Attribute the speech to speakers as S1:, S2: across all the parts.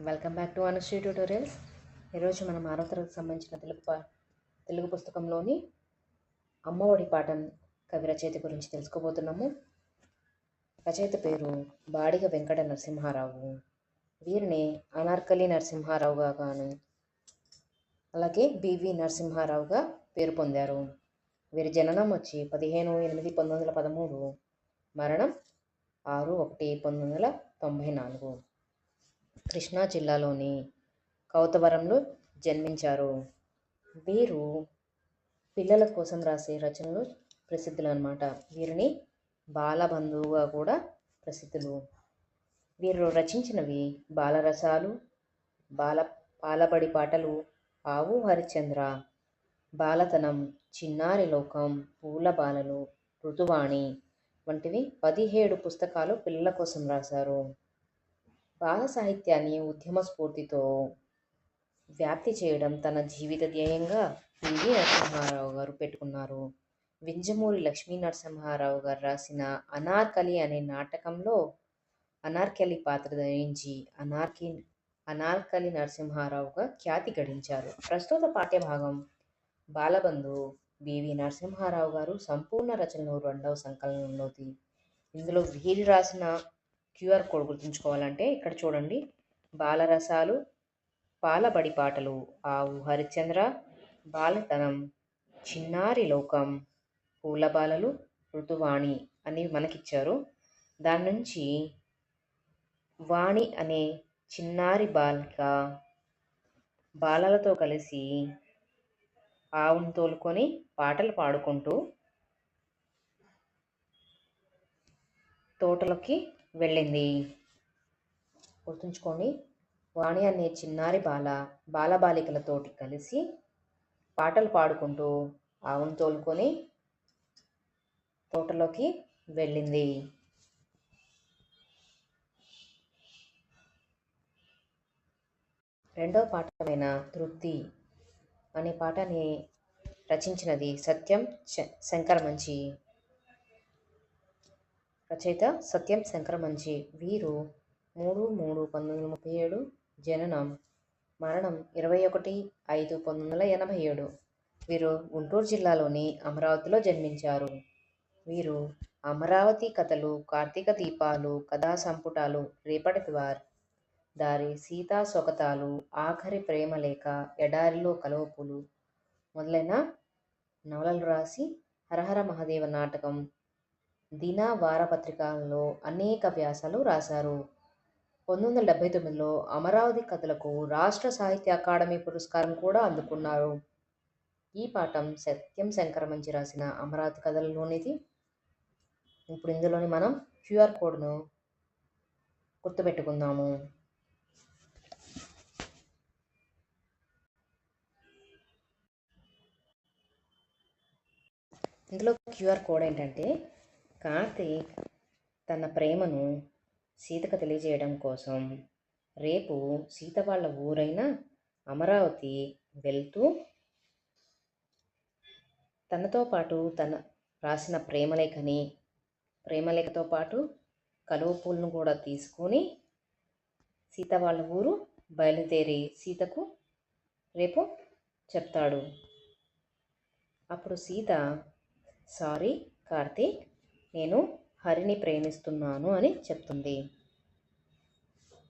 S1: Welcome back to Anushree tutorials. ఈరోజు మనం ఆరో తరగతికి సంబంధించిన తెలుగు పా తెలుగు పుస్తకంలోని అమ్మఒడి పాఠం కవి రచయిత గురించి తెలుసుకోబోతున్నాము. రచయిత పేరు బాడిగ వెంకట నరసింహారావు. వీరిని అనార్కలి నరసింహారావుగా గాను అలాగే బివి నరసింహారావుగా పేరు పొందారు. వీరి జననం వచ్చి పదిహేను ఎనిమిది పంతొమ్మిది వందల పదమూడు మరణం ఆరు ఒకటి పంతొమ్మిది వందల తొంభై నాలుగు. కృష్ణా జిల్లాలోని కౌతవరంలో జన్మించారు. వీరు పిల్లల కోసం రాసే రచనలు ప్రసిద్ధులు అనమాట వీరిని బాలబంధువుగా కూడా ప్రసిద్ధులు. వీరు రచించినవి బాలరసాలు బాల పాలబడి పాటలు ఆవు హరిశ్చంద్ర బాలతనం చిన్నారి లోకం పూల బాలలు ఋతువాణి వంటివి పదిహేడు పుస్తకాలు పిల్లల కోసం రాశారు. బాల సాహిత్యాన్ని ఉద్యమ స్ఫూర్తితో వ్యాప్తి చేయడం తన జీవిత ధ్యేయంగా పివి నరసింహారావు గారు పెట్టుకున్నారు. వింజమూరి లక్ష్మీ నరసింహారావు గారు రాసిన అనార్కలి అనే నాటకంలో అనార్కలి పాత్ర ధరించి అనార్కి అనార్కలి నరసింహారావుగా ఖ్యాతి గడించారు. ప్రస్తుత పాఠ్యభాగం బాలబంధు బివి నరసింహారావు గారు సంపూర్ణ రచనలు రెండవ సంకలనంలోది. ఇందులో వీరి రాసిన క్యూఆర్ కోడ్ గుర్తుంచుకోవాలంటే ఇక్కడ చూడండి. బాలరసాలు పాలబడి పాటలు ఆవు హరిశ్చంద్ర బాలతనం చిన్నారి లోకం పూలబాలలు ఋతువాణి అనేవి మనకిచ్చారు. దాని నుంచి వాణి అనే చిన్నారి బాలిక బాలలతో కలిసి ఆవును తోలుకొని పాటలు పాడుకుంటూ తోటలకి వెళ్ళింది. గుర్తుంచుకోండి వాణి అనే చిన్నారి బాల బాలబాలికలతోటి కలిసి పాటలు పాడుకుంటూ ఆవును తోలుకొని తోటలోకి వెళ్ళింది. రెండవ పాఠమైన తృప్తి అనే పాటని రచించినది సత్యం శంకరమంచి రచయిత సత్యం శంకరమంచి వీరు మూడు మూడు పంతొమ్మిది వందల ముప్పై ఏడు జననం. మరణం ఇరవై ఒకటి ఐదు పంతొమ్మిది వందల ఎనభై ఏడు. వీరు గుంటూరు జిల్లాలోని అమరావతిలో జన్మించారు. వీరు అమరావతి కథలు కార్తీక దీపాలు కథా సంపుటాలు రేపటి ద్వార్ దారి సీతా సొగతాలు ఆఖరి ప్రేమలేఖ ఎడారిలో కలువపులు మొదలైన నవలలు రాసి హరహర మహాదేవ నాటకం దిన వారపత్రికల్లో అనేక వ్యాసాలు రాశారు. పంతొమ్మిది వందల డెబ్బై తొమ్మిదిలో అమరావతి కథలకు రాష్ట్ర సాహిత్య అకాడమీ పురస్కారం కూడా అందుకున్నారు. ఈ పాఠం సత్యం శంకరమంచి రాసిన అమరావతి కథలలోనిది. ఇప్పుడు ఇందులోని మనం క్యూఆర్ కోడ్ను గుర్తుపెట్టుకుందాము. ఇందులో క్యూఆర్ కోడ్ ఏంటంటే కార్తీక్ తన ప్రేమను సీతకు తెలియజేయడం కోసం రేపు సీత వాళ్ళ ఊరైన అమరావతి వెళ్తూ తనతో పాటు తన రాసిన ప్రేమలేఖని ప్రేమలేఖతో పాటు కలువ పూలను కూడా తీసుకొని సీత వాళ్ళ ఊరు బయలుదేరి సీతకు రేపు చెప్తాడు. అప్పుడు సీత సారీ కార్తీక్ నేను హరిని ప్రేమిస్తున్నాను అని చెప్తుంది.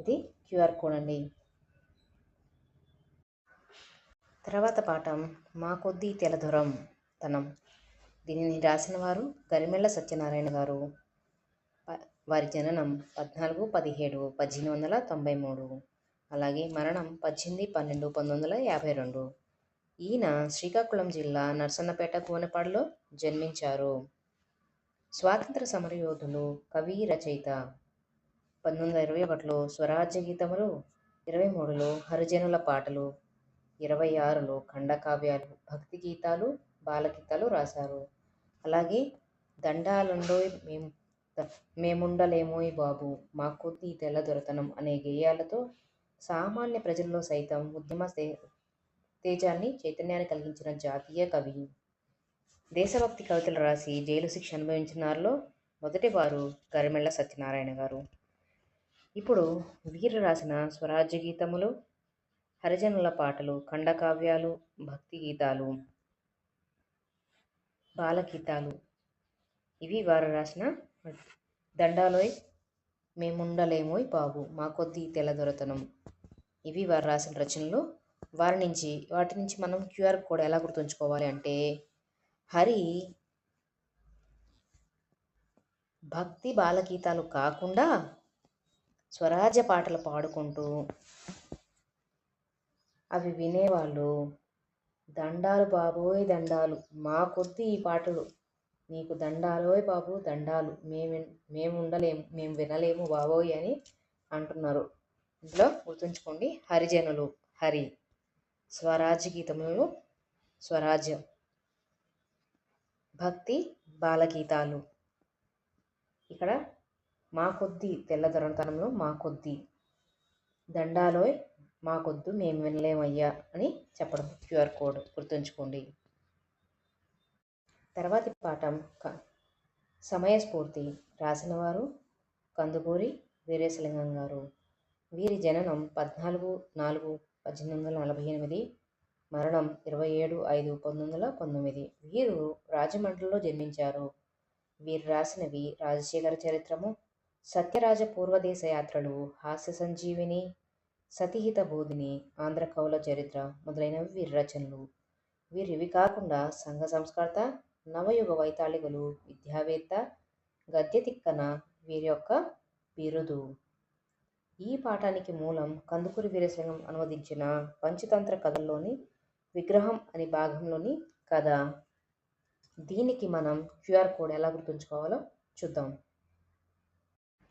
S1: ఇది క్యూఆర్ కోడ్ అండి. తర్వాత పాఠం మా కొద్దీ తెలధురం తనం. దీనిని రాసిన వారు గరిమెళ్ళ సత్యనారాయణ గారు. వారి జననం పద్నాలుగు పదిహేడు పద్దెనిమిది వందల తొంభై మూడు. అలాగే మరణం పద్దెనిమిది పన్నెండు పంతొమ్మిది వందల యాభై రెండు. ఈయన శ్రీకాకుళం జిల్లా నర్సన్నపేట కోనపాడులో జన్మించారు. స్వాతంత్ర సమరయోధులు కవి రచయిత పంతొమ్మిది వందల ఇరవై ఒకటిలో స్వరాజ్య గీతములు ఇరవై మూడులో హరిజనుల పాటలు ఇరవై ఆరులో ఖండకావ్యాలు భక్తి గీతాలు బాలగీతాలు రాశారు. అలాగే దండాలండోయ్ మేము మేముండలేమోయ్ బాబు మాకు ఈ తెల్ల దొరతనం అనే గేయాలతో సామాన్య ప్రజల్లో సైతం ఉద్యమ తేజాన్ని చైతన్యాన్ని కలిగించిన జాతీయ కవి. దేశభక్తి కవితలు రాసి జైలు శిక్ష అనుభవించిన వారిలో మొదటి వారు గరిమెళ్ళ సత్యనారాయణ గారు. ఇప్పుడు వీరు రాసిన స్వరాజ్య గీతములు హరిజనుల పాటలు ఖండకావ్యాలు భక్తి గీతాలు బాలగీతాలు. ఇవి వారు రాసిన దండాలోయ్ మేముండలేమోయ్ బాబు మా కొద్ది తెల్లదొరతనం. ఇవి వారు రాసిన రచనలు. వారి నుంచి వాటి నుంచి మనం క్యూఆర్ కోడ్ ఎలా గుర్తుంచుకోవాలి అంటే హరి భక్తి బాలగీతాలు కాకుండా స్వరాజ్య పాటలు పాడుకుంటూ అవి వినేవాళ్ళు. దండాలు బాబోయ్ దండాలు మా కొద్ది ఈ పాటలు. నీకు దండాలోయ్ బాబు దండాలు మేము మేము ఉండలేము మేము వినలేము బాబోయ్ అని అంటున్నారు. ఇందులో గుర్తుంచుకోండి హరిజనులు హరి. స్వరాజ్య గీతములు స్వరాజ్యం. భక్తి బాలగీతాలు. ఇక్కడ మా కొద్ది తెల్లదొరతనంలో మా కొద్ది దండాలోయ్ మా కొద్దు మేము వినలేమయ్యా అని చెప్పడం. క్యూఆర్ కోడ్ గుర్తుంచుకోండి. తర్వాతి పాఠం క సమయస్ఫూర్తి రాసిన వారు కందుకూరి వీరేశలింగం గారు. వీరి జననం పద్నాలుగు నాలుగు పద్దెనిమిది వందల నలభై ఎనిమిది మరణం ఇరవై ఏడు ఐదు పంతొమ్మిది వందల పంతొమ్మిది. వీరు రాజమండ్రిలో జన్మించారు. వీరు రాసినవి రాజశేఖర చరిత్రము సత్యరాజ పూర్వదేశ యాత్రలు హాస్య సంజీవిని సతిహిత బోధిని ఆంధ్ర కవుల చరిత్ర మొదలైనవి వీరి రచనలు. వీరివి కాకుండా సంఘ సంస్కర్త నవయుగ వైతాళికులు విద్యావేత్త గద్యతిక్కన వీరి యొక్క బిరుదు. ఈ పాఠానికి మూలం కందుకూరి వీరేశలింగం అనువదించిన పంచతంత్ర కథల్లోని విగ్రహం అనే భాగంలోని కథ. దీనికి మనం క్యూఆర్ కోడ్ ఎలా గుర్తుంచుకోవాలో చూద్దాం.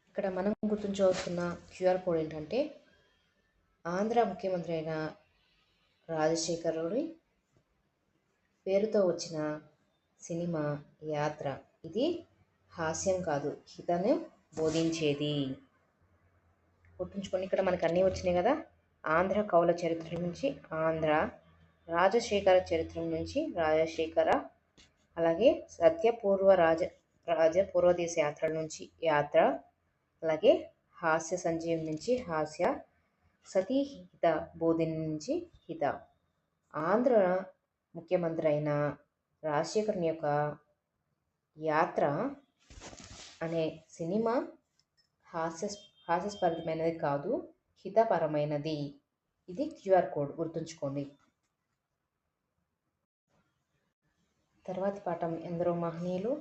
S1: ఇక్కడ మనం గుర్తుంచుకోవాల్సిన క్యూఆర్ కోడ్ ఏంటంటే ఆంధ్ర ముఖ్యమంత్రి అయిన రాజశేఖరుడి పేరుతో వచ్చిన సినిమా యాత్ర. ఇది హాస్యం కాదు హితను బోధించేది. గుర్తుంచుకొని ఇక్కడ మనకు అన్నీ వచ్చినాయి కదా. ఆంధ్ర కవుల చరిత్ర నుంచి ఆంధ్ర రాజశేఖర చరిత్ర నుంచి రాజశేఖర అలాగే సత్యపూర్వ రాజ రాజ పూర్వదేశ యాత్ర నుంచి యాత్ర అలాగే హాస్య సంజీవం నుంచి హాస్య సతీ హిత బోధిని నుంచి హిత. ఆంధ్ర ముఖ్యమంత్రి అయిన రాజశేఖరుని యొక్క యాత్ర అనే సినిమా హాస్య హాస్యస్పరితమైనది కాదు హితపరమైనది. ఇది క్యూఆర్ కోడ్ గుర్తుంచుకోండి. తర్వాతి పాఠం ఎందరో మహనీయులు.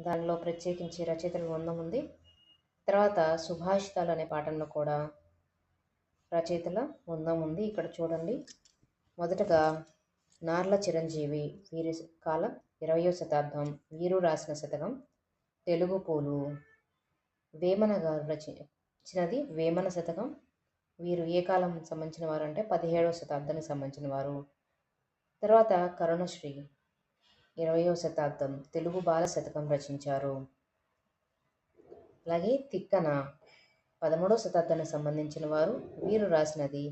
S1: దానిలో ప్రత్యేకించి రచయితల బృందం ఉంది. తర్వాత సుభాషితాలు అనే పాఠంలో కూడా రచయితల బృందం ఉంది. ఇక్కడ చూడండి. మొదటగా నార్ల చిరంజీవి వీరి కాలం ఇరవయో శతాబ్దం. వీరు రాసిన శతకం తెలుగు పూలు. వేమన గారు రచించినది వేమన శతకం. వీరు ఏ కాలం సంబంధించిన వారు అంటే పదిహేడవ శతాబ్దానికి సంబంధించిన వారు. తర్వాత కరుణశ్రీ. ఇరవయో శతాబ్దం తెలుగు బాల శతకం రచించారు. అలాగే తిక్కన పదమూడవ శతాబ్దానికి సంబంధించిన వారు వీరు రాసినది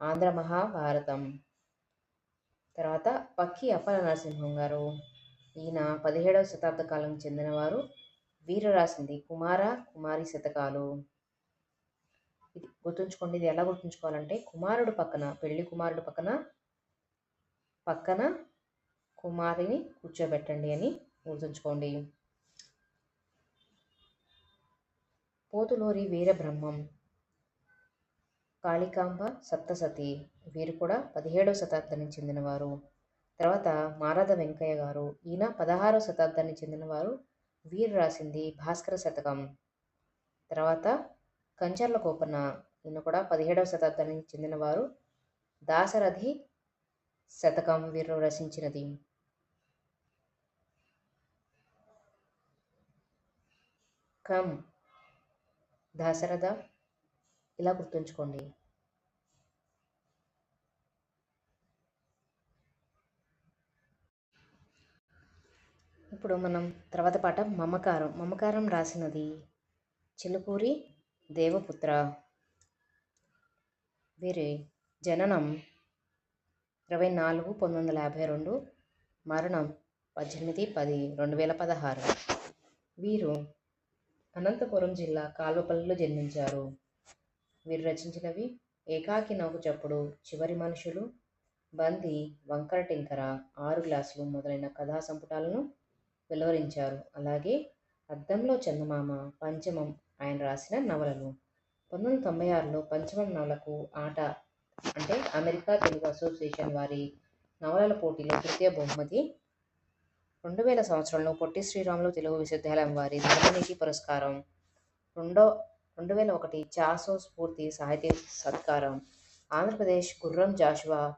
S1: ఆంధ్ర మహాభారతం. తర్వాత పక్కి అప్పల నరసింహం గారు ఈయన పదిహేడవ శతాబ్ద కాలం చెందినవారు వీరు రాసింది కుమార కుమారి శతకాలు. ఇది గుర్తుంచుకోండి ఇది ఎలా గుర్తుంచుకోవాలంటే కుమారుడు పక్కన పెళ్ళి కుమారుడు పక్కన పక్కన కుమారిని కూర్చోబెట్టండి అని గుర్తుంచుకోండి పోతులూరి వీరబ్రహ్మం. కాళికాంబ సప్తసతి. వీరు కూడా పదిహేడవ శతాబ్దానికి చెందినవారు. తర్వాత మారద వెంకయ్య గారు. ఈయన పదహారవ శతాబ్దానికి చెందినవారు. వీరు రాసింది భాస్కర శతకం. తర్వాత కంచర్ల కోపన ఈయన కూడా పదిహేడవ శతాబ్దానికి చెందినవారు. దాసరథి శతకం వీరు రచించినది. కమ్. దాశరథ ఇలా గుర్తుంచుకోండి. ఇప్పుడు మనం తర్వాత పాట మమకారం. మమకారం రాసినది చిలుకూరి దేవపుత్ర. వీరి జననం ఇరవై నాలుగు పంతొమ్మిది వందల యాభై రెండు మరణం పద్దెనిమిది పది రెండు వేల పదహారు. వీరు అనంతపురం జిల్లా కాల్వపల్లిలో జన్మించారు. వీరు రచించినవి ఏకాకి నౌక చప్పుడు చివరి మనుషులు బంది వంకర టింకర ఆరు గ్లాసులు మొదలైన కథా సంపుటాలను వెలువరించారు. అలాగే అద్దంలో చందమామ పంచమం ఆయన రాసిన నవలలు. పంతొమ్మిది వందల తొంభై ఆరులో పంచమం నవలకు ఆట అంటే అమెరికా తెలుగు అసోసియేషన్ వారి నవలల పోటీలో తృతీయ బహుమతి రెండు వేల సంవత్సరంలో పొట్టి శ్రీరాములు తెలుగు విశ్వవిద్యాలయం వారి ధర్మనీతి పురస్కారం. రెండో రెండు వేల ఒకటి చాసో స్ఫూర్తి సాహితీ సత్కారం. ఆంధ్రప్రదేశ్ గుర్రం జాషువా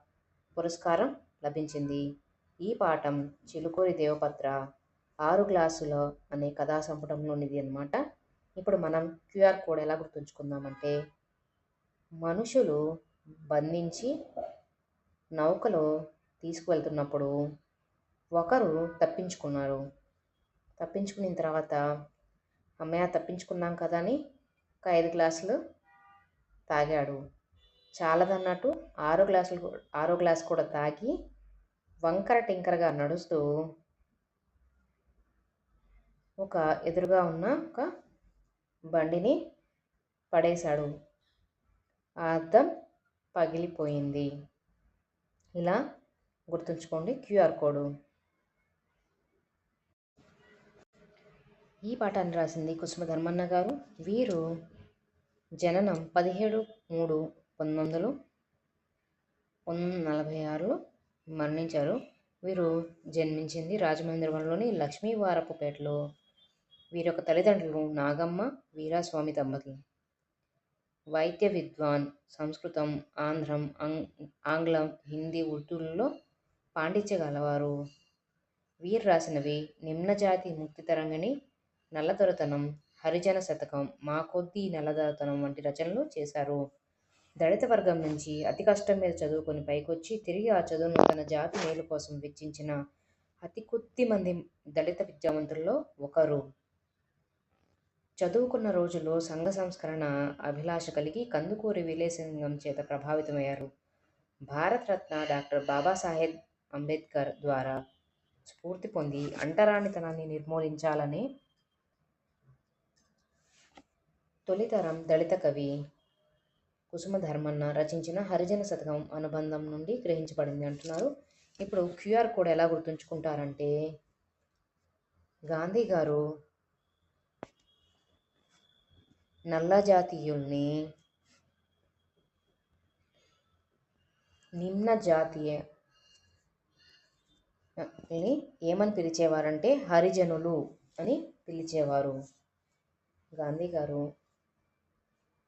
S1: పురస్కారం లభించింది. ఈ పాఠం చిలుకూరి దేవపత్ర ఆరు గ్లాసుల అనే కథా సంపుటంలోనిది అన్నమాట. ఇప్పుడు మనం క్యూఆర్ కోడ్ ఎలా గుర్తుంచుకుందామంటే మనుషులు బంధించి నౌకలో తీసుకువెళ్తున్నప్పుడు ఒకరు తప్పించుకున్నారు. తప్పించుకున్న తర్వాత అమ్మయ్య తప్పించుకున్నాం కదా అని ఒక ఐదు గ్లాసులు తాగాడు. చాలదన్నట్టు ఆరో గ్లాసులు ఆరో గ్లాస్ కూడా తాగి వంకర టింకరగా నడుస్తూ ఒక ఎదురుగా ఉన్న ఒక బండిని పడేశాడు. ఆ అద్దం పగిలిపోయింది. ఇలా గుర్తుంచుకోండి క్యూఆర్ కోడ్. ఈ పాఠాన్ని రాసింది కుసుమ ధర్మన్న గారు. వీరు జననం పదిహేడు మూడు పంతొమ్మిది వందలు నలభై ఆరులో మరణించారు. వీరు జన్మించింది రాజమహేంద్రవరంలోని లక్ష్మీవారపుపేటలో వీరి యొక్క తల్లిదండ్రులు నాగమ్మ వీరాస్వామి దంపతులు. వైద్య విద్వాన్ సంస్కృతం ఆంధ్రం ఆంగ్- ఆంగ్లం హిందీ ఉర్దూలలో పాండిత్య గలవారు వీరు రాసినవి నిమ్నజాతి ముక్తి తరంగిణి నల్లదొరతనం హరిజన శతకం మా కొద్దీ నల్లదొరతనం వంటి రచనలు చేశారు. దళిత వర్గం నుంచి అతి కష్టం మీద చదువుకొని పైకొచ్చి తిరిగి ఆ చదువును తన జాతి మేలు కోసం వెచ్చించిన అతి కొద్ది మంది దళిత విద్యావంతుల్లో ఒకరు. చదువుకున్న రోజుల్లో సంఘ సంస్కరణ అభిలాష కలిగి కందుకూరి విలేసింగం చేత ప్రభావితమయ్యారు. భారతరత్న డాక్టర్ బాబాసాహెబ్ అంబేద్కర్ ద్వారా స్ఫూర్తి పొంది అంటరానితనాన్ని నిర్మూలించాలని తొలితరం దళిత కవి కుసుమధర్మన్న రచించిన హరిజన శతకం అనుబంధం నుండి గ్రహించబడింది అంటున్నారు. ఇప్పుడు క్యూఆర్ కోడ్ ఎలా గుర్తుంచుకుంటారంటే గాంధీ గారు నల్ల జాతీయుల్ని నిమ్న జాతీయని ఏమని పిలిచేవారంటే హరిజనులు అని పిలిచేవారు. గాంధీ గారు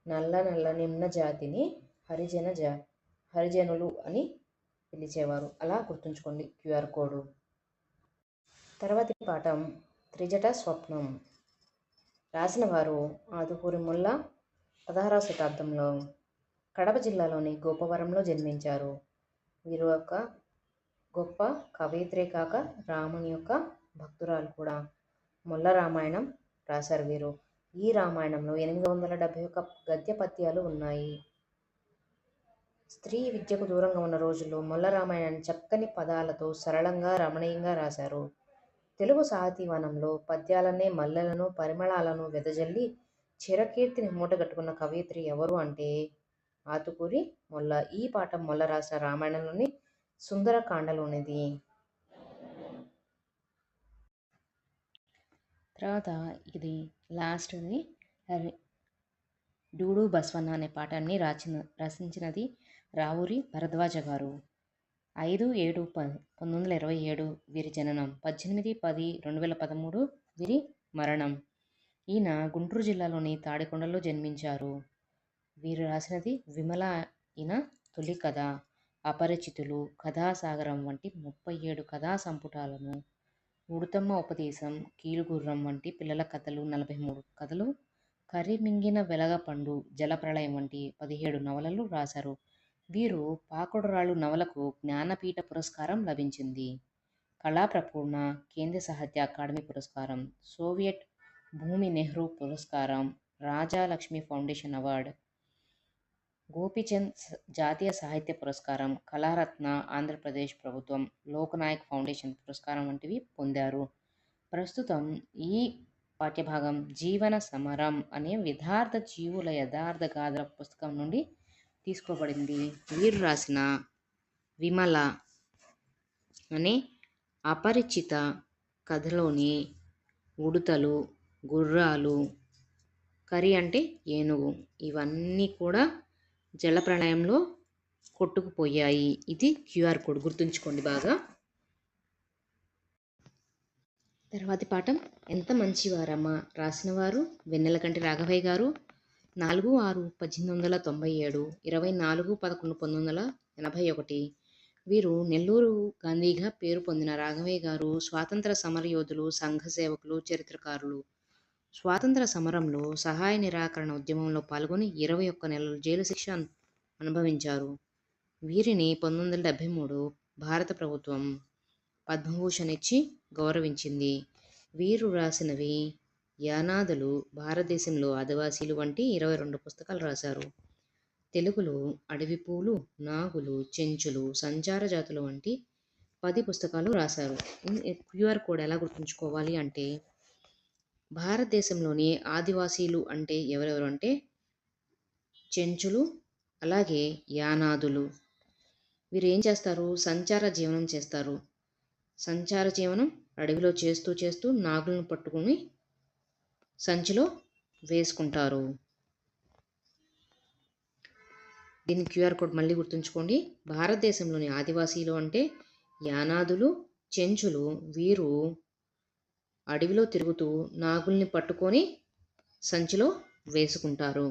S1: నల్ల నల్ల నిమ్న జాతిని హరిజన జా హరిజనులు అని పిలిచేవారు. అలా గుర్తుంచుకోండి క్యూఆర్ కోడ్. తర్వాతి పాఠం త్రిజట స్వప్నం. రాసిన వారు ఆదుకూరి ముల్ల పదహారవ శతాబ్దంలో కడప జిల్లాలోని గోపవరంలో జన్మించారు. వీరు ఒక గొప్ప కవయిత్రే కాక రాముని యొక్క భక్తురాలు కూడా. ముల్ల రామాయణం రాశారు వీరు. ఈ రామాయణంలో ఎనిమిది వందల డెబ్భై ఒక గద్య పద్యాలు ఉన్నాయి. స్త్రీ విద్యకు దూరంగా ఉన్న రోజుల్లో మొల్ల రామాయణాన్ని చక్కని పదాలతో సరళంగా రమణీయంగా రాశారు. తెలుగు సాహితీవనంలో పద్యాలనే మల్లెలను పరిమళాలను వెదజల్లి చిరకీర్తిని మూటగట్టుకున్న కవయిత్రి ఎవరు అంటే ఆతుకూరి మొల్ల. ఈ పాఠం మొల్ల రాసిన రామాయణంలోని సుందరకాండలోనిది. తర్వాత ఇది లాస్ట్ది. డూడు బస్వన్న అనే పాఠాన్ని రాచిన రచించినది రావూరి భరద్వాజ గారు. ఐదు ఏడు ప పంతొమ్మిది వందల ఇరవై ఏడు వీరి జననం పద్దెనిమిది పది రెండు వేల పదమూడు వీరి మరణం. ఈయన గుంటూరు జిల్లాలోని తాడికొండలో జన్మించారు. వీరు రాసినది విమల ఈయన తొలి కథ. అపరిచితులు కథాసాగరం వంటి ముప్పై ఏడు కథా సంపుటాలను ఉడుతమ్మ ఉపదేశం కీలుగుర్రం వంటి పిల్లల కథలు నలభై మూడు కథలు. కరిమింగిన వెలగపండు జలప్రళయం వంటి పదిహేడు నవలలు రాశారు. వీరు పాకుడురాళ్ళు నవలకు జ్ఞానపీఠ పురస్కారం లభించింది. కళాప్రపూర్ణ కేంద్ర సాహిత్య అకాడమీ పురస్కారం సోవియట్ భూమి నెహ్రూ పురస్కారం రాజాలక్ష్మి ఫౌండేషన్ అవార్డ్ గోపీచంద్ జాతీయ సాహిత్య పురస్కారం కళారత్న ఆంధ్రప్రదేశ్ ప్రభుత్వం లోకనాయక్ ఫౌండేషన్ పురస్కారం వంటివి పొందారు. ప్రస్తుతం ఈ పాఠ్యభాగం జీవన సమరం అనే విధార్థ జీవుల యథార్థ గాథల పుస్తకం నుండి తీసుకోబడింది. వీరు రాసిన విమల అనే అపరిచిత కథలోని ఉడుతలు గుర్రాలు కరి అంటే ఏనుగు ఇవన్నీ కూడా జలప్రళయంలో కొట్టుకుపోయాయి. ఇది క్యూఆర్ కోడ్ గుర్తుంచుకోండి బాగా. తర్వాతి పాఠం ఎంత మంచివారమ్మా రాసినవారు వెన్నెలకంటి రాఘవయ్య గారు నాలుగు ఆరు పద్దెనిమిది వందల తొంభై ఏడు ఇరవై నాలుగు పదకొండు పంతొమ్మిది వందల ఎనభై ఒకటి. వీరు నెల్లూరు గాంధీగా పేరు పొందిన రాఘవయ్య గారు స్వాతంత్ర సమరయోధులు సంఘ సేవకులు చరిత్రకారులు. స్వాతంత్ర సమరంలో సహాయ నిరాకరణ ఉద్యమంలో పాల్గొని ఇరవై ఒక్క నెలలు జైలు శిక్ష అనుభవించారు. వీరిని పంతొమ్మిది వందల డెబ్భై మూడు భారత ప్రభుత్వం పద్మభూషణ్ ఇచ్చి గౌరవించింది. వీరు రాసినవి యానాదులు భారతదేశంలో ఆదివాసీలు వంటి ఇరవై రెండు పుస్తకాలు రాశారు. తెలుగులో అడవి పూలు నాగులు చెంచులు సంచార జాతులు వంటి పది పుస్తకాలు రాశారు. క్యూఆర్ కోడ్ ఎలా గుర్తుంచుకోవాలి అంటే భారతదేశంలోని ఆదివాసీలు అంటే ఎవరెవరు అంటే? చెంచులు అలాగే యానాదులు. వీరు ఏం చేస్తారు? సంచార జీవనం చేస్తారు. సంచార జీవనం అడవిలో చేస్తూ చేస్తూ నాగులను పట్టుకుని సంచిలో వేసుకుంటారు. దీని క్యూఆర్ కోడ్ మళ్ళీ గుర్తుంచుకోండి. భారతదేశంలోని ఆదివాసీలు అంటే యానాదులు చెంచులు వీరు అడవిలో తిరుగుతూ నాగుల్ని పట్టుకొని సంచిలో వేసుకుంటారు.